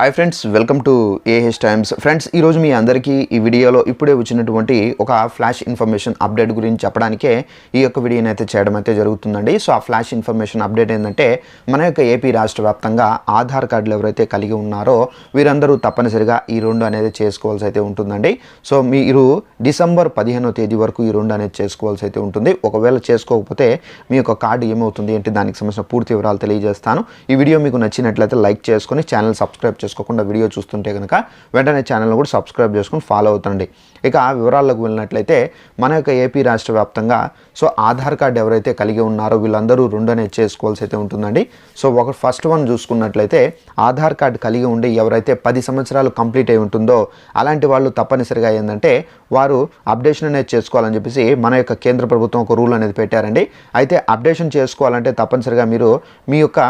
Hi friends welcome to AH times friends ఈరోజు మీ అందరికీ ఈ వీడియోలో ఇప్పుడే వచ్చినటువంటి ఒక ఫ్లాష్ ఇన్ఫర్మేషన్ అప్డేట్ గురించి చెప్పడానికే ఈ యొక్క వీడియోని అయితే చేయడం అయితే జరుగుతుందండి. సో ఆ ఫ్లాష్ ఇన్ఫర్మేషన్ అప్డేట్ ఏంటంటే మన యొక్క ఏపీ రాష్ట్ర వ్యాప్తంగా ఆధార్ కార్డులు ఎవరైతే కలిగి ఉన్నారో వీరందరూ తప్పనిసరిగా ఈ రెండు అనేది చేసుకోవాల్సి అయితే ఉంటుందండి. సో మీరు డిసెంబర్ పదిహేనో తేదీ వరకు ఈ రెండు అనేది చేసుకోవాల్సి అయితే ఉంటుంది. ఒకవేళ చేసుకోకపోతే మీ యొక్క కార్డు ఏమవుతుంది ఏంటి దానికి సంబంధించిన పూర్తి వివరాలు తెలియజేస్తాను. ఈ వీడియో మీకు నచ్చినట్లయితే లైక్ చేసుకొని ఛానల్ సబ్స్క్రైబ్ చేసుకోకుండా వీడియో చూస్తుంటే కనుక వెంటనే ఛానల్ కూడా సబ్స్క్రైబ్ చేసుకొని ఫాలో అవుతండి. ఇక వివరాల్లోకి వెళ్ళినట్లయితే మన యొక్క ఏపీ రాష్ట్ర వ్యాప్తంగా సో ఆధార్ కార్డు ఎవరైతే కలిగి ఉన్నారో వీళ్ళందరూ రెండు అనేది చేసుకోవాల్సి అయితే ఉంటుందండి. సో ఒక ఫస్ట్ వన్ చూసుకున్నట్లయితే ఆధార్ కార్డు కలిగి ఉండి ఎవరైతే పది సంవత్సరాలు కంప్లీట్ అయి ఉంటుందో అలాంటి వాళ్ళు తప్పనిసరిగా ఏంటంటే వారు అప్డేషన్ అనేది చేసుకోవాలని చెప్పేసి మన యొక్క కేంద్ర ప్రభుత్వం ఒక రూల్ అనేది పెట్టారండి. అయితే అప్డేషన్ చేసుకోవాలంటే తప్పనిసరిగా మీరు మీ యొక్క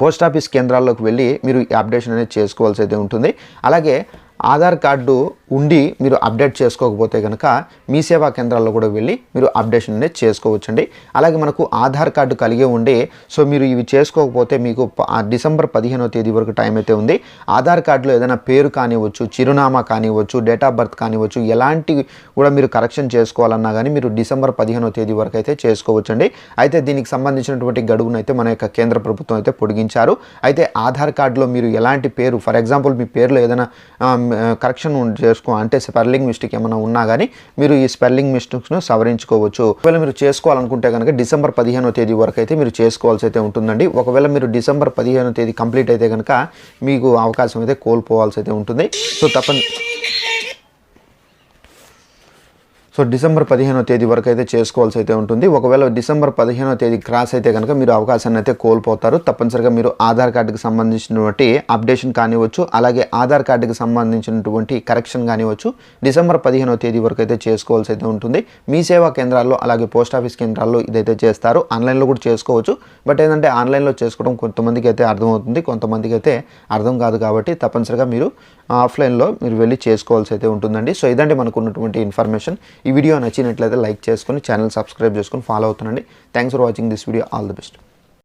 పోస్ట్ ఆఫీస్ కేంద్రాల్లోకి వెళ్ళి మీరు ఈ అప్డేషన్ అనేది చేసుకోవాల్సి అయితే ఉంటుంది. అలాగే ఆధార్ కార్డు ఉండి మీరు అప్డేట్ చేసుకోకపోతే కనుక మీ సేవా కేంద్రాల్లో కూడా వెళ్ళి మీరు అప్డేషన్ అనేది చేసుకోవచ్చండి. అలాగే మనకు ఆధార్ కార్డు కలిగి ఉండి సో మీరు ఇవి చేసుకోకపోతే మీకు డిసెంబర్ పదిహేనో తేదీ వరకు టైం అయితే ఉంది. ఆధార్ కార్డులో ఏదైనా పేరు కానివ్వచ్చు చిరునామా కానివ్వచ్చు డేట్ ఆఫ్ బర్త్ కానివ్వచ్చు ఎలాంటి కూడా మీరు కరెక్షన్ చేసుకోవాలన్నా కానీ మీరు డిసెంబర్ పదిహేనో తేదీ వరకు అయితే చేసుకోవచ్చండి. అయితే దీనికి సంబంధించినటువంటి గడువును అయితే మన యొక్క కేంద్ర ప్రభుత్వం అయితే పొడిగించారు. అయితే ఆధార్ కార్డులో మీరు ఎలాంటి పేరు ఫర్ ఎగ్జాంపుల్ మీ పేరులో ఏదైనా కరెక్షన్ చేసుకో అంటే స్పెల్లింగ్ మిస్టేక్ ఏమైనా ఉన్నా కానీ మీరు ఈ స్పెల్లింగ్ మిస్టేక్స్ను సవరించుకోవచ్చు. ఒకవేళ మీరు చేసుకోవాలనుకుంటే కనుక డిసెంబర్ పదిహేనో తేదీ వరకు అయితే మీరు చేసుకోవాల్సి అయితే ఉంటుందండి. ఒకవేళ మీరు డిసెంబర్ పదిహేనో తేదీ కంప్లీట్ అయితే కనుక మీకు అవకాశం అయితే కోల్పోవాల్సి అయితే ఉంటుంది. సో తప్పని సో డిసెంబర్ పదిహేనో తేదీ వరకు అయితే చేసుకోవాల్సి అయితే ఉంటుంది. ఒకవేళ డిసెంబర్ పదిహేనో తేదీ క్రాస్ అయితే కనుక మీరు అవకాశాన్ని అయితే కోల్పోతారు. తప్పనిసరిగా మీరు ఆధార్ కార్డుకి సంబంధించినటువంటి అప్డేషన్ కానివ్వచ్చు అలాగే ఆధార్ కార్డుకి సంబంధించినటువంటి కరెక్షన్ కానివ్వచ్చు డిసెంబర్ పదిహేనో తేదీ వరకు అయితే చేసుకోవాల్సి అయితే ఉంటుంది. మీ సేవా కేంద్రాల్లో అలాగే పోస్ట్ ఆఫీస్ కేంద్రాల్లో ఇదైతే చేస్తారు. ఆన్లైన్లో కూడా చేసుకోవచ్చు. బట్ ఏంటంటే ఆన్లైన్లో చేసుకోవడం కొంతమందికి అయితే అర్థమవుతుంది. కొంతమందికి అయితే అర్థం కాదు కాబట్టి తప్పనిసరిగా మీరు ఆఫ్లైన్లో మీరు వెళ్ళి చేసుకోవాల్సి అయితే ఉంటుందండి. సో ఇదంటే మనకు ఉన్నటువంటి ఇన్ఫర్మేషన్. ఈ వీడియో నచ్చినట్లయితే లైక్ చేసుకొని ఛానల్ సబ్స్క్రైబ్ చేసుకొని follow అవుతుండండి. Thanks for watching this video all the best